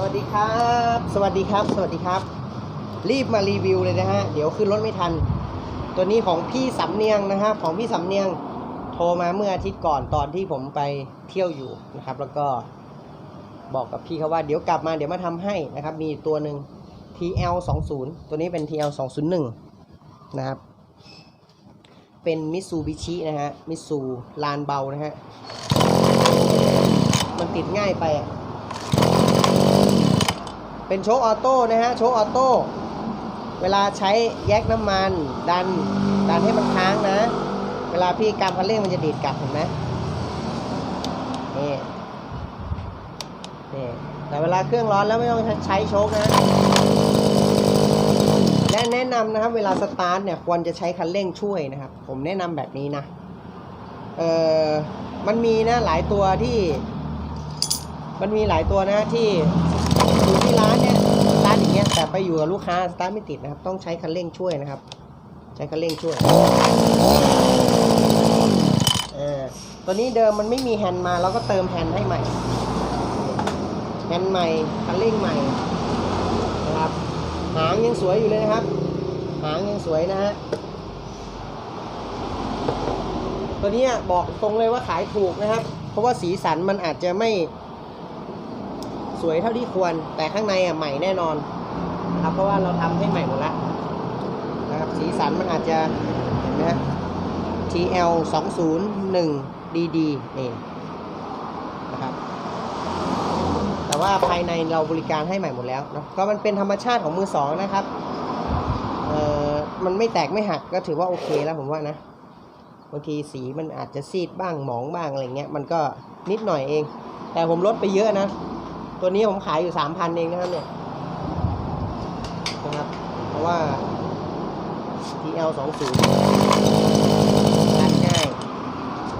สวัสดีครับ สวัสดีครับ สวัสดีครับ รีบมารีวิวเลยนะฮะ เดี๋ยวขึ้นรถไม่ทัน ตัวนี้ของพี่สำเนียงนะครับของพี่สำเนียง โทรมาเมื่ออาทิตย์ก่อนตอนที่ผมไปเที่ยวอยู่นะครับ แล้วก็บอกกับพี่เขาว่าเดี๋ยวกลับมาเดี๋ยวมาทำให้นะครับ มีตัวหนึ่ง TL 2 0ตัวนี้เป็น TL 2 0 1นะครับ เป็นมิ t ซูบิชินะฮะ มิ t ซูลานเบานะฮะ มันติดง่ายไปอะ เป็นโชคออโต้นะฮะ โชคออโต้ เวลาใช้แยกน้ำมัน ดัน ดันให้มันค้างนะ เวลาพี่กำคันเร่งมันจะดีดกลับเห็นไหมนี่นี่แต่เวลาเครื่องร้อนแล้วไม่ต้องใช้โชคนะ และแนะนำนะครับ เวลาสตาร์ทเนี่ยควรจะใช้คันเร่งช่วยนะครับ ผมแนะนำแบบนี้นะ เออมันมีนะหลายตัวที่ มันมีหลายตัวนะที่ อยู่ที่ร้านเนี่ยร้านอย่างเงี้ยแต่ไปอยู่กับลูกค้าสตาร์ทไม่ติดนะครับ ต้องใช้คันเร่งช่วยนะครับ ใช้คันเร่งช่วยเออตัวนี้เดิมมันไม่มีแฮนด์มาเราก็เติมแฮนด์ให้ใหม่แฮนด์ใหม่คันเร่งใหม่นะครับหางยังสวยอยู่เลยนะครับ หางยังสวยนะฮะตัวนี้บอกตรงเลยว่าขายถูกนะครับ เพราะว่าสีสันมันอาจจะไม่ สวยเท่าที่ควร แต่ข้างในอะใหม่แน่นอนนะครับ เพราะว่าเราทำให้ใหม่หมดแล้วนะครับสีสันมันอาจจะเห็นไหมฮะ TL 2 0 1 DD นี่นะครับ แต่ว่าภายในเราบริการให้ใหม่หมดแล้วเนอะก็มันเป็นธรรมชาติของมือสองนะครับเอ่อมันไม่แตกไม่หักก็ถือว่าโอเคแล้วผมว่านะบางทีสีมันอาจจะซีดบ้างหมองบ้างอะไรเงี้ยมันก็นิดหน่อยเอง แต่ผมลดไปเยอะนะ ตัวนี้ผมขายอยู่สามพันเองนะครับเนี่ยนะครับ เพราะว่า TL 2 0รัดง่าย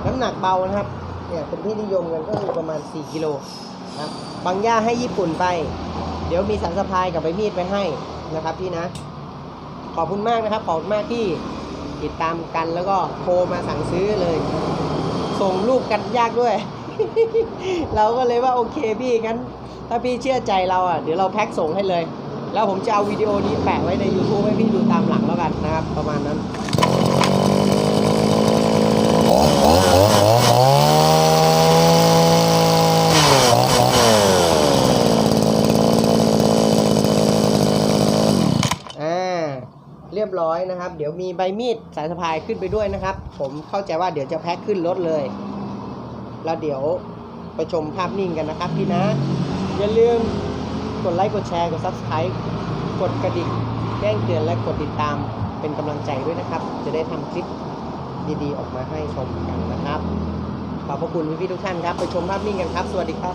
น้ำหนักเบานะครับ เนี่ยเป็นที่นิยมกันก็คือประมาณ 4 กิโลนะครับบางย่าให้ญี่ปุ่นไป เดี๋ยวมีสันสะพายกับใบมีดไปให้นะครับพี่นะ ขอบคุณมากนะครับ ขอบคุณมากที่ติดตามกันแล้วก็โทรมาสั่งซื้อเลย ส่งรูปกันยากด้วย เราก็เลยว่าโอเคพี่งั้น ถ้าพี่เชื่อใจเราอะเดี๋ยวเราแพ็คส่งให้เลย แล้วผมจะเอาวิดีโอนี้แปะไว้ใน YouTube ให้พี่ดูตามหลังแล้วกันนะครับ ประมาณนั้นอ่าเรียบร้อยนะครับ เดี๋ยวมีใบมีดสายสะพายขึ้นไปด้วยนะครับ ผมเข้าใจว่าเดี๋ยวจะแพ็คขึ้นรถเลย แล้วเดี๋ยวไปชมภาพนิ่งกันนะครับพี่นะ อย่าลืมกดไลค์กดแชร์กด Subscribe กดกระดิ่งแจ้งเตือนและกดติดตามเป็นกำลังใจด้วยนะครับ จะได้ทำคลิปดีๆ ออกมาให้ชมกันนะครับ ขอบพระคุณพี่ๆทุกท่านครับ ไปชมภาพนิ่งกันครับ สวัสดีครับ